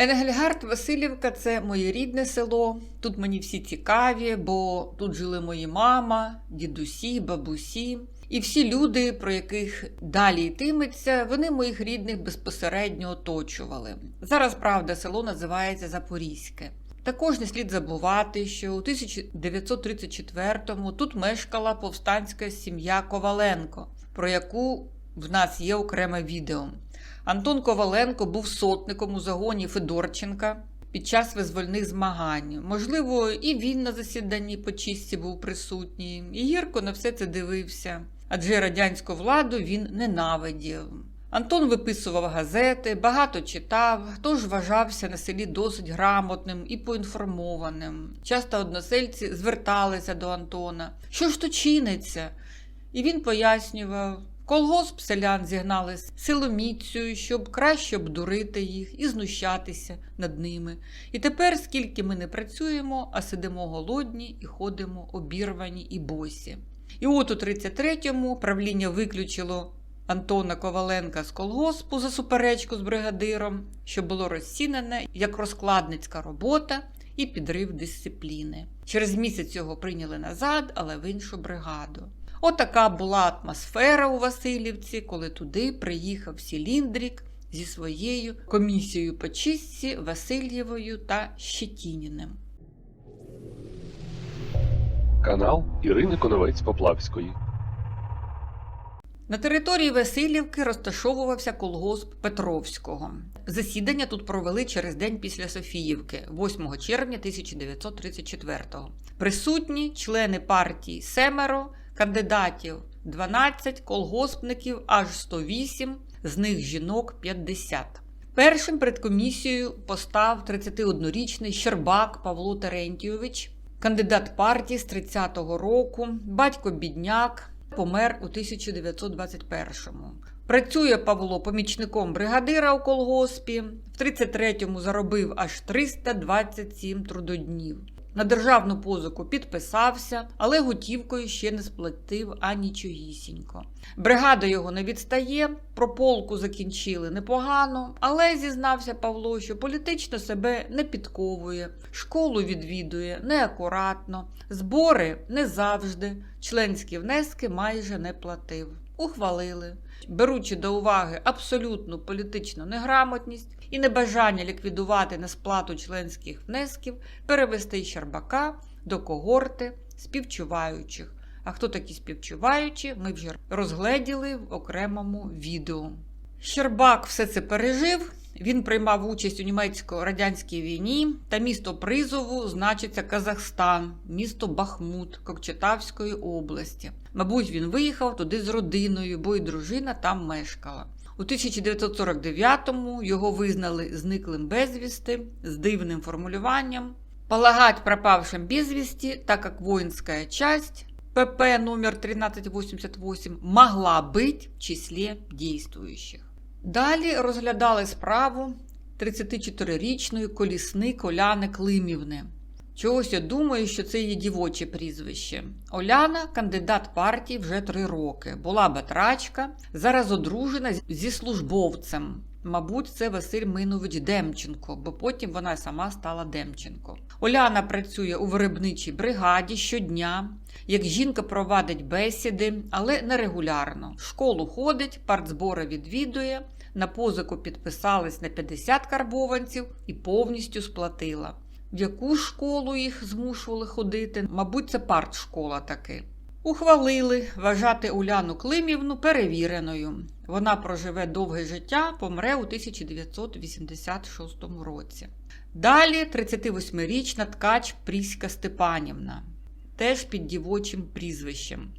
Енгельгард Васильівка це моє рідне село. Тут мені всі цікаві, бо тут жили мої мама, дідусі, бабусі. І всі люди, про яких далі йтиметься, вони моїх рідних безпосередньо оточували. Зараз, правда, село називається Запорізьке. Також не слід забувати, що у 1934-му тут мешкала повстанська сім'я Коваленко, про яку в нас є окреме відео. Антон Коваленко був сотником у загоні Федорченка під час визвольних змагань. Можливо, і він на засіданні по чистці був присутній, і гірко на все це дивився, адже радянську владу він ненавидів. Антон виписував газети, багато читав, тож вважався на селі досить грамотним і поінформованим. Часто односельці зверталися до Антона. Що ж то чиниться? І він пояснював. Колгосп селян зігнали з силоміцею, щоб краще обдурити їх і знущатися над ними. І тепер, скільки ми не працюємо, а сидимо голодні і ходимо обірвані і босі. І от у 33-му правління виключило Антона Коваленка з колгоспу за суперечку з бригадиром, що було розцінене як розкладницька робота і підрив дисципліни. Через місяць його прийняли назад, але в іншу бригаду. Отака була атмосфера у Васильівці, коли туди приїхав Сіліндрік зі своєю комісією по чистці Васильєвою та Щетініним. Канал Ірини Коновець Поплавської. На території Васильівки розташовувався колгосп Петровського. Засідання тут провели через день після Софіївки, 8 червня 1934-го. Присутні члени партії семеро, кандидатів 12, колгоспників аж 108, з них жінок 50. Першим перед комісією постав 31-річний Щербак Павло Терентійович, кандидат партії з 30-го року, батько бідняк, помер у 1921-му. Працює Павло помічником бригадира у колгоспі. В 33-му заробив аж 327 трудоднів. На державну позику підписався, але готівкою ще не сплатив анічогісінько. Бригада його не відстає, про полку закінчили непогано, але зізнався Павло, що політично себе не підковує, школу відвідує неакуратно, збори не завжди, членські внески майже не платив. Ухвалили, беручи до уваги абсолютну політичну неграмотність і небажання ліквідувати несплату членських внесків, перевести Щербака до когорти співчуваючих. А хто такі співчуваючі, ми вже розгледіли в окремому відео. Щербак все це пережив. Він приймав участь у німецько-радянській війні та місто призову значиться Казахстан, місто Бахмут Кокчетавської області. Мабуть, він виїхав туди з родиною, бо й дружина там мешкала. У 1949-му його визнали зниклим безвісти з дивним формулюванням. Полагать пропавшим безвісти, так як воїнська часть ПП номер 1388 могла быть в числі дійствуючих. Далі розглядали справу 34-річної колісник Оляни Климівни. Чогось я думаю, що це її дівоче прізвище. Оляна кандидат партії вже три роки. Була батрачка, зараз одружена зі службовцем. Мабуть, це Василь Минович Демченко, бо потім вона сама стала Демченко. Оляна працює у виробничій бригаді щодня. Як жінка провадить бесіди, але нерегулярно. В школу ходить, партзбори відвідує, на позику підписалась на 50 карбованців і повністю сплатила. В яку школу їх змушували ходити? Мабуть, це партшкола таки. Ухвалили вважати Уляну Климівну перевіреною. Вона проживе довге життя, помре у 1986 році. Далі 38-річна ткач Пріська Степанівна, теж під дівочим прізвищем.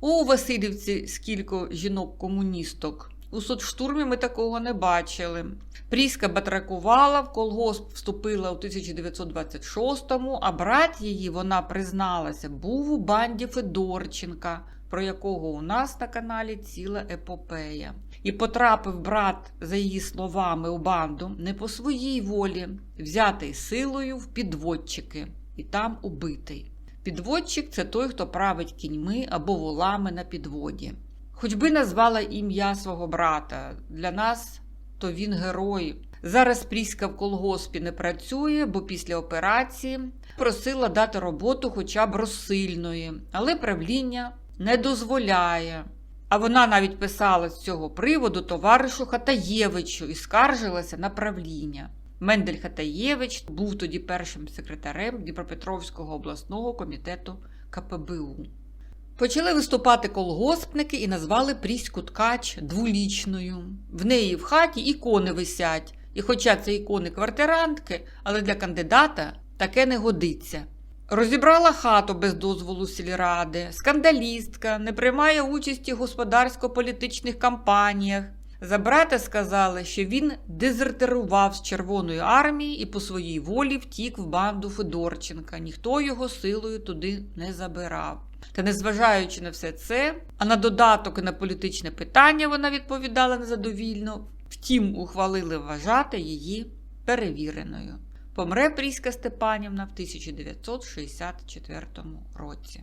У Васильівці скільки жінок-комуністок. У соцштурмі ми такого не бачили. Пріська батракувала, в колгосп вступила у 1926-му, а брат її, вона призналася, був у банді Федорченка, про якого у нас на каналі ціла епопея. І потрапив брат, за її словами, у банду не по своїй волі, взятий силою в підводчики і там убитий. Підводчик це той, хто править кіньми або волами на підводі. Хоч би назвала ім'я свого брата, для нас то він герой. Зараз Пріська в колгоспі не працює, бо після операції просила дати роботу хоча б розсильної, але правління не дозволяє. А вона навіть писала з цього приводу товаришу Хатаєвичу і скаржилася на правління. Мендель Хатаєвич був тоді першим секретарем Дніпропетровського обласного комітету КПБУ. Почали виступати колгоспники і назвали Пріську ткач двулічною. В неї в хаті ікони висять, і хоча це ікони квартирантки, але для кандидата таке не годиться. Розібрала хату без дозволу сільради, скандалістка, не приймає участі в господарсько-політичних кампаніях. За брата сказали, що він дезертирував з Червоної армії і по своїй волі втік в банду Федорченка. Ніхто його силою туди не забирав. Та незважаючи на все це, а на додаток і на політичне питання вона відповідала незадовільно, втім, ухвалили вважати її перевіреною. Помре Пріська Степанівна в 1964 році.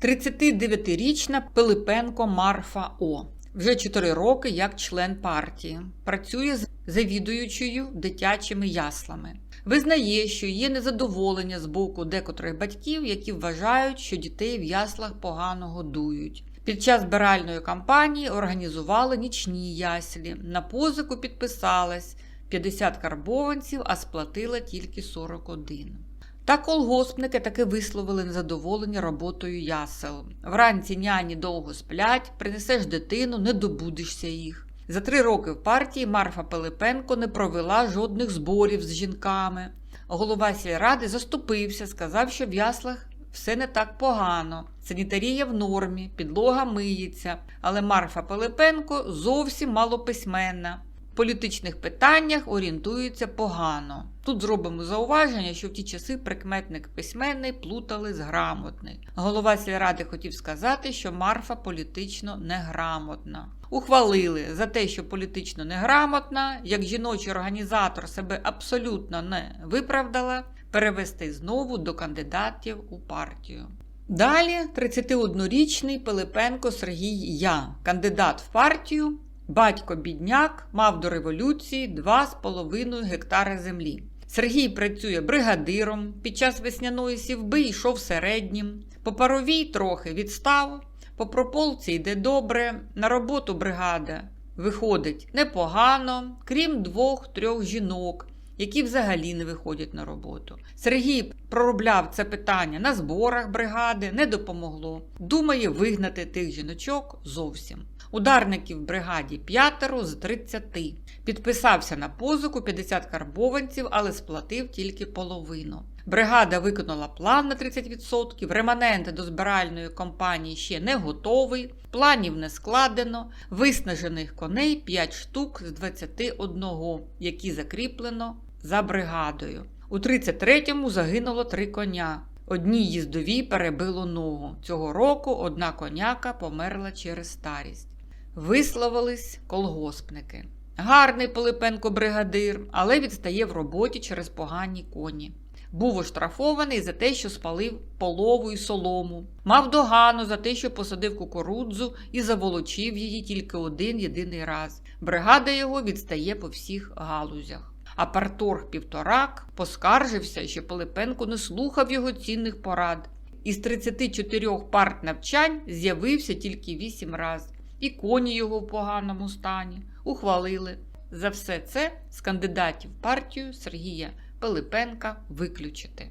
39-річна Пилипенко Марфа О. Вже 4 роки як член партії. Працює з завідуючою дитячими яслами. Визнає, що є незадоволення з боку декотрих батьків, які вважають, що дітей в яслах погано годують. Під час збиральної кампанії організували нічні яслі. На позику підписалась 50 карбованців, а сплатила тільки 41. Та колгоспники таки висловили незадоволення роботою ясел. Вранці няні довго сплять, принесеш дитину, не добудешся їх. За три роки в партії Марфа Пилипенко не провела жодних зборів з жінками. Голова сільради заступився, сказав, що в яслах все не так погано. Санітарія в нормі, підлога миється, але Марфа Пилипенко зовсім малописьменна. В політичних питаннях орієнтується погано. Тут зробимо зауваження, що в ті часи прикметник письменний плутали з грамотний. Голова сільради хотів сказати, що Марфа політично неграмотна. Ухвалили за те, що політично неграмотна, як жіночий організатор себе абсолютно не виправдала, перевести знову до кандидатів у партію. Далі 31-річний Пилипенко Сергій Я, кандидат в партію, батько бідняк, мав до революції 2,5 гектари землі. Сергій працює бригадиром, під час весняної сівби йшов середнім, по паровій трохи відстав, по прополці йде добре, на роботу бригада виходить непогано, крім двох-трьох жінок, які взагалі не виходять на роботу. Сергій проробляв це питання на зборах бригади, не допомогло. Думає вигнати тих жіночок зовсім. Ударників бригаді п'ятеро з 30. Підписався на позику 50 карбованців, але сплатив тільки половину. Бригада виконала план на 30%, реманент до збиральної компанії ще не готовий, планів не складено, виснажених коней 5 штук з 21, які закріплено за бригадою. У 33-му загинуло три коня. Одній їздовій перебило ногу. Цього року одна коняка померла через старість. Висловились колгоспники. Гарний Пилипенко бригадир, але відстає в роботі через погані коні. Був оштрафований за те, що спалив полову і солому. Мав догану за те, що посадив кукурудзу і заволочив її тільки один єдиний раз. Бригада його відстає по всіх галузях. А парторг Півторак поскаржився, що Пилипенко не слухав його цінних порад. Із 34 парт навчань з'явився тільки 8 раз. І коні його в поганому стані ухвалили. За все це з кандидатів партію Сергія Пилипенка виключити.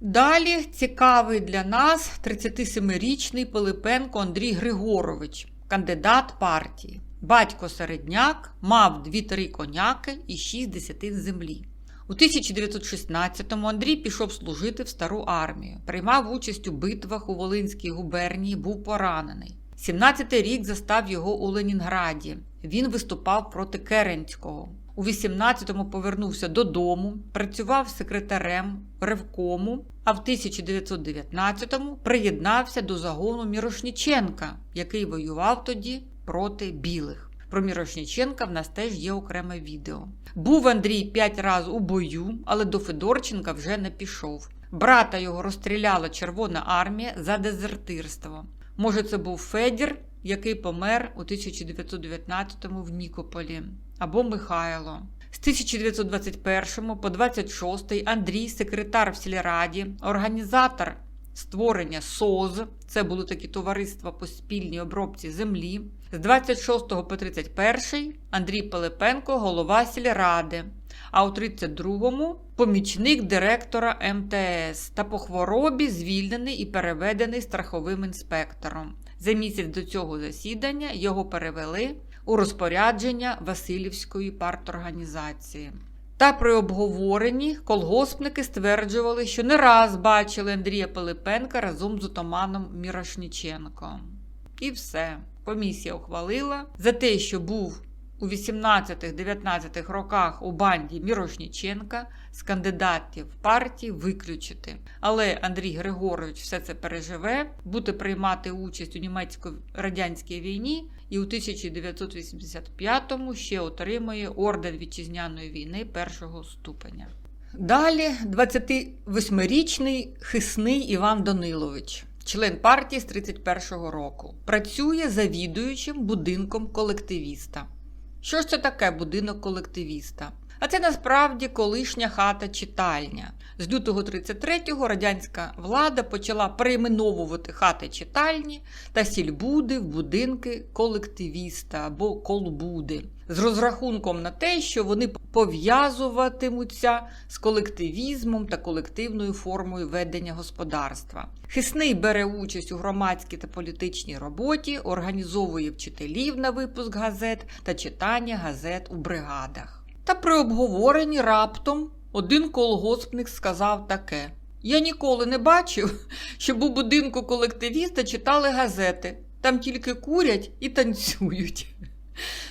Далі цікавий для нас 37-річний Пилипенко Андрій Григорович, кандидат партії. Батько середняк мав 2-3 коняки і 6 десятин землі. У 1916-му Андрій пішов служити в стару армію, приймав участь у битвах у Волинській губернії, був поранений. 17-й рік застав його у Ленінграді. Він виступав проти Керенського. У 18-му повернувся додому, працював секретарем ревкому, а в 1919-му приєднався до загону Мірошніченка, який воював тоді проти білих. Про Мірошніченка в нас теж є окреме відео. Був Андрій п'ять разів у бою, але до Федорченка вже не пішов. Брата його розстріляла Червона армія за дезертирство. Може, це був Федір, який помер у 1919-му в Нікополі, або Михайло. З 1921 по 26 Андрій, секретар в сільраді, організатор створення СОЗ, це були такі товариства по спільній обробці землі. З 26 по 31 Андрій Пилипенко, голова сільради, а у 32-му помічник директора МТС та по хворобі звільнений і переведений страховим інспектором. За місяць до цього засідання його перевели у розпорядження Васильівської парторганізації. Та при обговоренні колгоспники стверджували, що не раз бачили Андрія Пилипенка разом з отаманом Мірошніченком. І все. Комісія ухвалила за те, що був у 18-19 роках у банді Мірошніченка з кандидатів партії виключити. Але Андрій Григорович все це переживе, буде приймати участь у німецько-радянській війні і у 1985-му ще отримує орден вітчизняної війни першого ступеня. Далі 28-річний хисний Іван Данилович, член партії з 31-го року, працює завідуючим будинком колективіста. Що ж це таке будинок колективіста? А це насправді колишня хата читальня. З лютого 33-го радянська влада почала перейменовувати хати читальні та сільбуди в будинки колективіста або колбуди з розрахунком на те, що вони пов'язуватимуться з колективізмом та колективною формою ведення господарства. Хисний бере участь у громадській та політичній роботі, організовує вчителів на випуск газет та читання газет у бригадах. Та при обговоренні раптом один колгоспник сказав таке: Я ніколи не бачив, щоб у будинку колективіста читали газети. Там тільки курять і танцюють.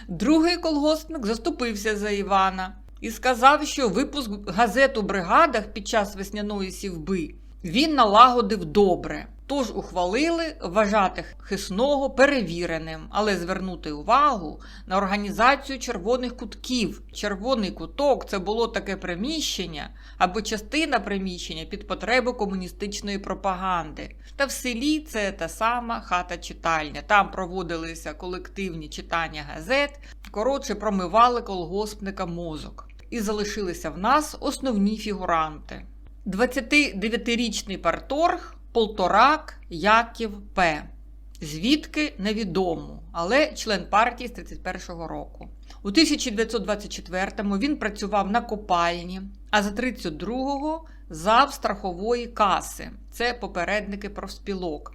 Другий колгоспник заступився за Івана і сказав, що випуск газет у бригадах під час весняної сівби він налагодив добре. Тож ухвалили вважати хисного перевіреним, але звернути увагу на організацію червоних кутків. Червоний куток це було таке приміщення або частина приміщення під потребу комуністичної пропаганди. Та в селі це та сама хата-читальня. Там проводилися колективні читання газет, коротше, промивали колгоспника мозок. І залишилися в нас основні фігуранти. 29-річний парторг Полторак Яків П. Звідки невідомо, але член партії з 31-го року. У 1924-му він працював на копальні, а за 32-го зав страхової каси. Це попередники профспілок.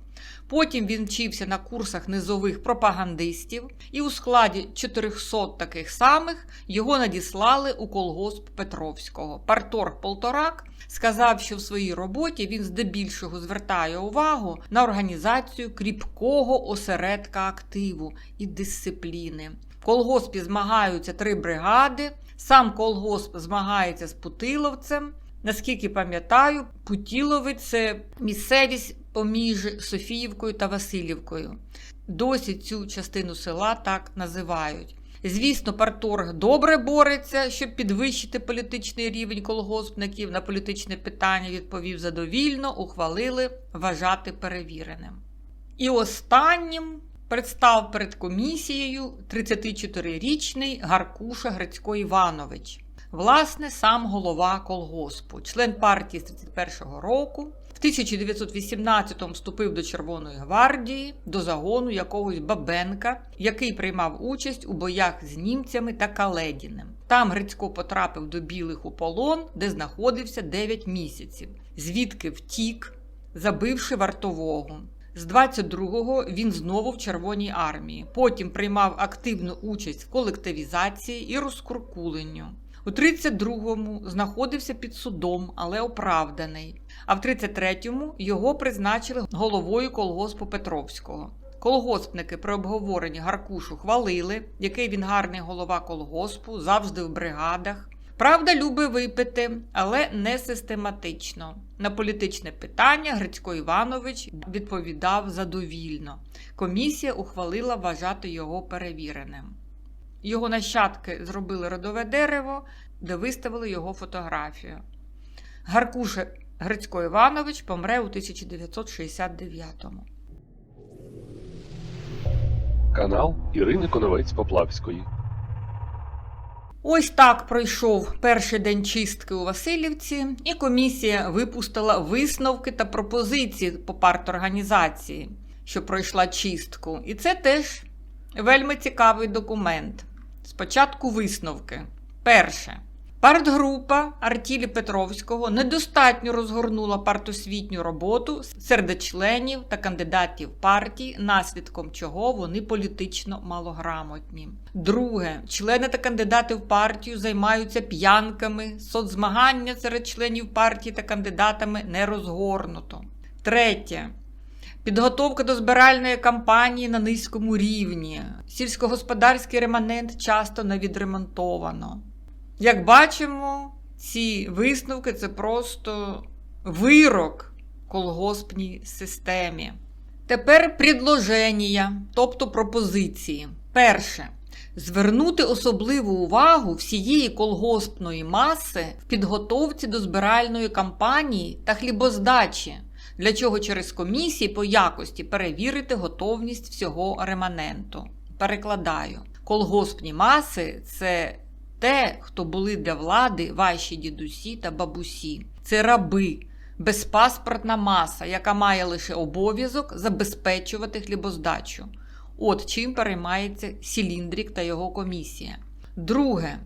Потім він вчився на курсах низових пропагандистів, і у складі 400 таких самих його надіслали у колгосп Петровського. Парторг Полторак сказав, що в своїй роботі він здебільшого звертає увагу на організацію кріпкого осередка активу і дисципліни. В колгоспі змагаються три бригади. Сам колгосп змагається з Путиловцем. Наскільки пам'ятаю, Путіловець це місцевість поміж Софіївкою та Васильівкою. Досі цю частину села так називають. Звісно, парторг добре бореться, щоб підвищити політичний рівень колгоспників на політичне питання, відповів задовільно, ухвалили вважати перевіреним. І останнім представ перед комісією 34-річний Гаркуша Грицько Іванович. Власне, сам голова колгоспу, член партії з 31-го року. В 1918-му вступив до Червоної гвардії, до загону якогось Бабенка, який приймав участь у боях з німцями та Каледіним. Там Грицько потрапив до білих у полон, де знаходився 9 місяців, звідки втік, забивши вартового. З 22-го він знову в Червоній армії. Потім приймав активну участь в колективізації і розкуркуленню. У 32-му знаходився під судом, але оправданий. А в 33-му його призначили головою колгоспу Петровського. Колгоспники при обговоренні Гаркушу хвалили, який він гарний голова колгоспу, завжди в бригадах. Правда, любить випити, але не систематично. На політичне питання Грицько Іванович відповідав задовільно. Комісія ухвалила вважати його перевіреним. Його нащадки зробили родове дерево, де виставили його фотографію. Гаркуша Грицько Іванович помре у 1969-му. Канал Ірини Коновець Поплавської. Ось так пройшов перший день чистки у Васильівці, і комісія випустила висновки та пропозиції по парторганізації, що пройшла чистку. І це теж вельми цікавий документ. Спочатку висновки. Перше. Партгрупа Артілі Петровського недостатньо розгорнула партосвітню роботу серед членів та кандидатів партій, наслідком чого вони політично малограмотні. Друге, члени та кандидати в партію займаються п'янками, соцзмагання серед членів партії та кандидатами не розгорнуто. Третє. Підготовка до збиральної кампанії на низькому рівні. Сільськогосподарський реманент часто не відремонтовано. Як бачимо, ці висновки це просто вирок колгоспній системі. Тепер предложення, тобто пропозиції. Перше. Звернути особливу увагу всієї колгоспної маси в підготовці до збиральної кампанії та хлібоздачі, для чого через комісії по якості перевірити готовність всього реманенту. Перекладаю: колгоспні маси це те, хто були для влади ваші дідусі та бабусі. Це раби, безпаспортна маса, яка має лише обов'язок забезпечувати хлібоздачу. От чим переймається Сіліндрік та його комісія. Друге,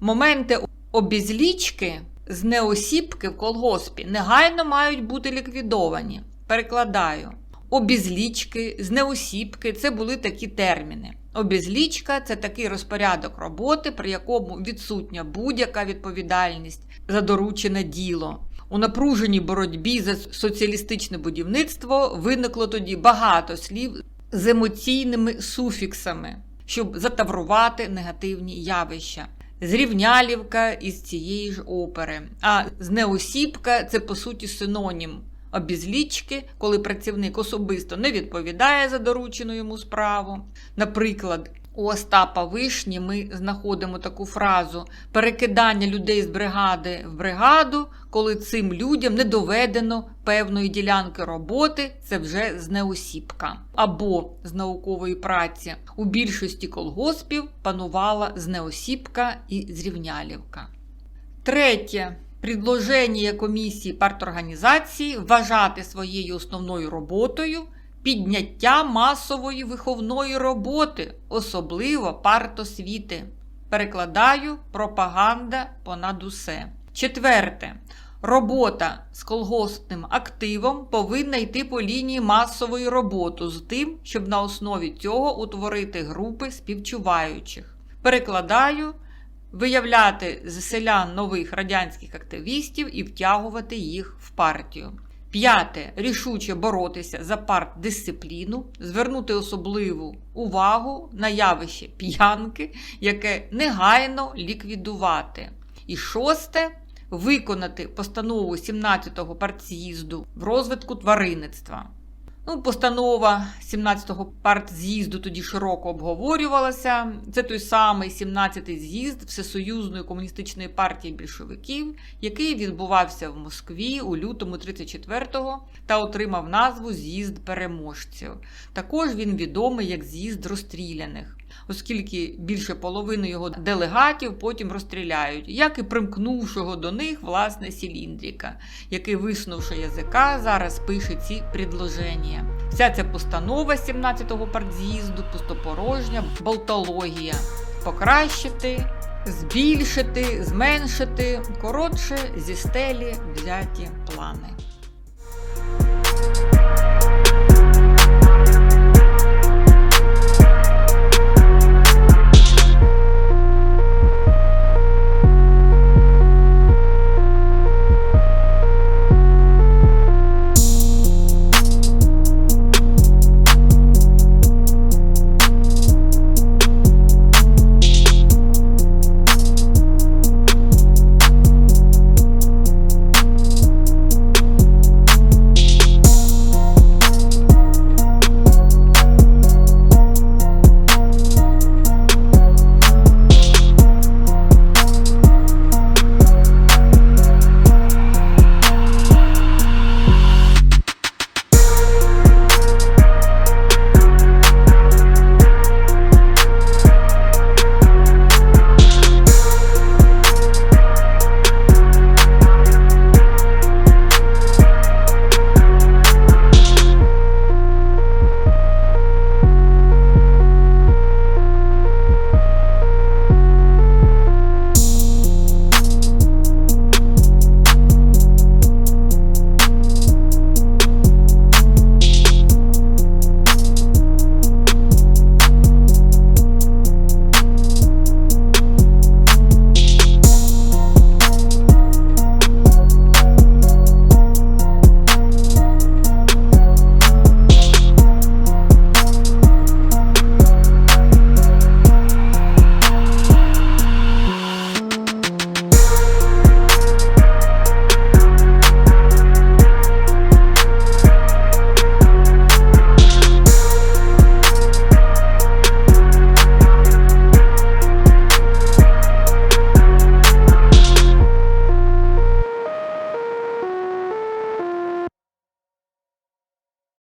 моменти обізлічки з неосібки в колгоспі негайно мають бути ліквідовані. Перекладаю. Обізлічки, з неосібки це були такі терміни. Обізлічка це такий розпорядок роботи, при якому відсутня будь-яка відповідальність за доручене діло. У напруженій боротьбі за соціалістичне будівництво виникло тоді багато слів з емоційними суфіксами, щоб затаврувати негативні явища. Зрівнялівка із цієї ж опери. А знеосібка це по суті синонім обізлічки, коли працівник особисто не відповідає за доручену йому справу. Наприклад, у Остапа Вишні ми знаходимо таку фразу перекидання людей з бригади в бригаду, коли цим людям не доведено певної ділянки роботи, це вже знеосібка. Або з наукової праці у більшості колгоспів панувала знеосібка і зрівнялівка. Третє. Предложення комісії парторганізації вважати своєю основною роботою підняття масової виховної роботи, особливо партосвіти. Перекладаю пропаганда понад усе. Четверте. Робота з колгоспним активом повинна йти по лінії масової роботи з тим, щоб на основі цього утворити групи співчуваючих. Перекладаю виявляти з селян нових радянських активістів і втягувати їх в партію. П'яте рішуче боротися за партдисципліну, звернути особливу увагу на явище п'янки, яке негайно ліквідувати. І шосте виконати постанову 17-го партз'їзду в розвитку тваринництва. Ну, Постанова 17-го партз'їзду тоді широко обговорювалася. Це той самий 17-й з'їзд Всесоюзної комуністичної партії більшовиків, який відбувався в Москві у лютому 34-го та отримав назву З'їзд переможців. Також він відомий як з'їзд розстріляних, оскільки більше половини його делегатів потім розстріляють, як і примкнувшого до них власне Сіліндріка, який, виснувши язика, зараз пише ці предложення. Вся ця постанова 17-го партз'їзду пустопорожня болтологія. Покращити, збільшити, зменшити, коротше, зі стелі взяті плани.